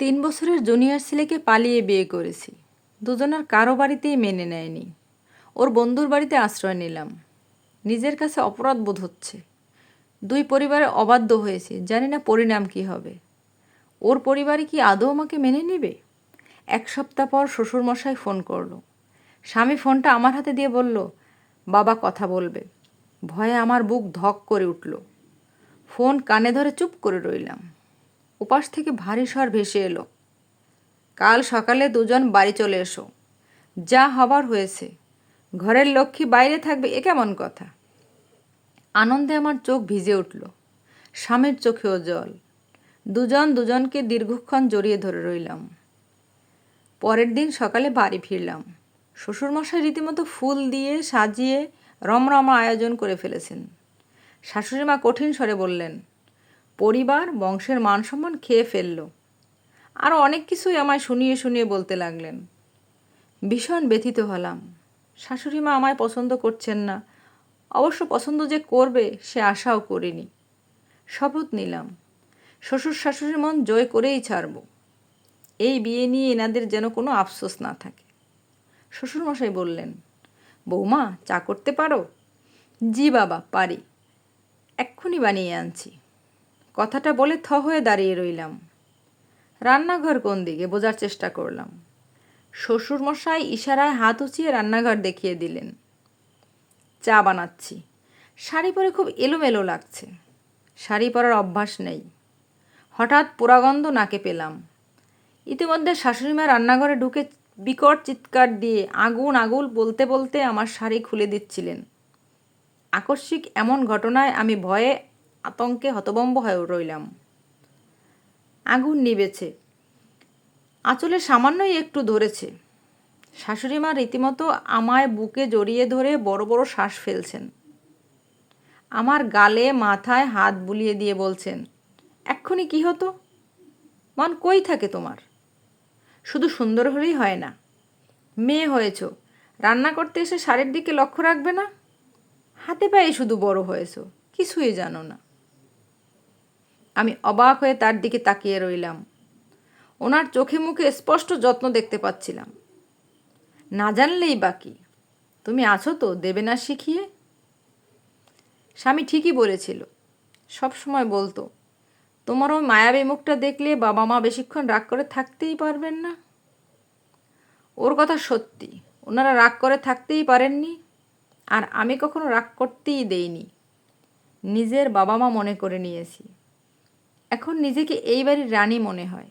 তিন বছরের জুনিয়র ছেলেকে পালিয়ে বিয়ে করেছি। দুজনের কারও বাড়িতেই মেনে নেয়নি। ওর বন্ধুর বাড়িতে আশ্রয় নিলাম। নিজের কাছে অপরাধ বোধ হচ্ছে। দুই পরিবারে অবাধ্য হয়েছি, জানি না পরিণাম কি হবে। ওর পরিবারে কি আদৌ আমাকে মেনে নেবে? এক সপ্তাহ পর শ্বশুরমশাই ফোন করল। স্বামী ফোনটা আমার হাতে দিয়ে বলল, বাবা কথা বলবে। ভয়ে আমার বুক ধক করে উঠল। ফোন কানে ধরে চুপ করে রইলাম। উপাস থেকে ভারী স্বর ভেসে এলো। কাল সকালে দুজন বাড়ি চলে এসো। যা হবার হয়েছে। ঘরের লক্ষ্মী বাইরে থাকবে এ কেমন কথা? আনন্দে আমার চোখ ভিজে উঠল। স্বামীর চোখেও জল। দুজন দুজনকে দীর্ঘক্ষণ জড়িয়ে ধরে রইলাম। পরের দিন সকালে বাড়ি ফিরলাম। শ্বশুরমশাই রীতিমতো ফুল দিয়ে সাজিয়ে রমরমা আয়োজন করে ফেলেছেন। শাশুড়ি মা কঠিন স্বরে বললেন পরিবার, বংশের মান সম্মান খেয়ে ফেলল। আরও অনেক কিছুই আমায় শুনিয়ে শুনিয়ে বলতে লাগলেন। ভীষণ ব্যথিত হলাম। শাশুড়ি মা আমায় পছন্দ করছেন না। অবশ্য পছন্দ যে করবে, সে আশাও করিনি। শপথ নিলাম। শ্বশুর শাশুড়ির মন জয় করেই ছাড়ব। এই বিয়ে নিয়ে এনাদের যেন কোনো আফসোস না থাকে। শ্বশুরমশাই বললেন, বৌমা, চা করতে পারো? জি বাবা, পারি। এক্ষুনি বানিয়ে আনছি। কথাটা বলে থ হয়ে দাঁড়িয়ে রইলাম। রান্নাঘর কোন দিকে বোঝার চেষ্টা করলাম। শ্বশুরমশাই ইশারায় হাত উঁচিয়ে রান্নাঘর দেখিয়ে দিলেন। চা বানাচ্ছি। শাড়ি পরে খুব এলোমেলো লাগছে। শাড়ি পরার অভ্যাস নেই। হঠাৎ পোড়াগন্ধ নাকে পেলাম। ইতিমধ্যে শাশুড়িমা রান্নাঘরে ঢুকে বিকট চিৎকার দিয়ে আগুন আগুল বলতে বলতে আমার শাড়ি খুলে দিচ্ছিলেন। আকস্মিক এমন ঘটনায় আমি ভয়ে আতঙ্কে হতবম্ব হয়ে রইলাম। আগুন নিবেছে আঁচলে সামান্যই একটু ধরেছে। শাশুড়ি মা রীতিমতো আমায় বুকে জড়িয়ে ধরে বড় বড় শ্বাস ফেলছেন। আমার গালে, মাথায় হাত বুলিয়ে দিয়ে বলছেন, এক্ষুনি কি হতো? মন কই থাকে তোমার? শুধু সুন্দর হলেই হয় না। মেয়ে হয়েছ, রান্না করতে এসে শাড়ির দিকে লক্ষ্য রাখবে না? হাতে পায়ে শুধু বড় হয়েছ, কিছুই জানো না। আমি অবাক হয়ে তার দিকে তাকিয়ে রইলাম। ওনার চোখে মুখে স্পষ্ট যত্ন দেখতে পাচ্ছিলাম। না জানলেই বাকি তুমি আছো তো, দেবে না শিখিয়ে? স্বামী ঠিকই বলেছিল। সব সময় বলতো, তোমার ওই মায়াবী মুখটা দেখলে বাবা মা বেশিক্ষণ রাগ করে থাকতেই পারবেন না। ওর কথা সত্যি, ওনারা রাগ করে থাকতেই পারেননি, আর আমি কখনো রাগ করতেই দেইনি। নিজের বাবা মা মনে করে নিয়েছি। এখন নিজেকে এই বাড়ির রানী মনে হয়।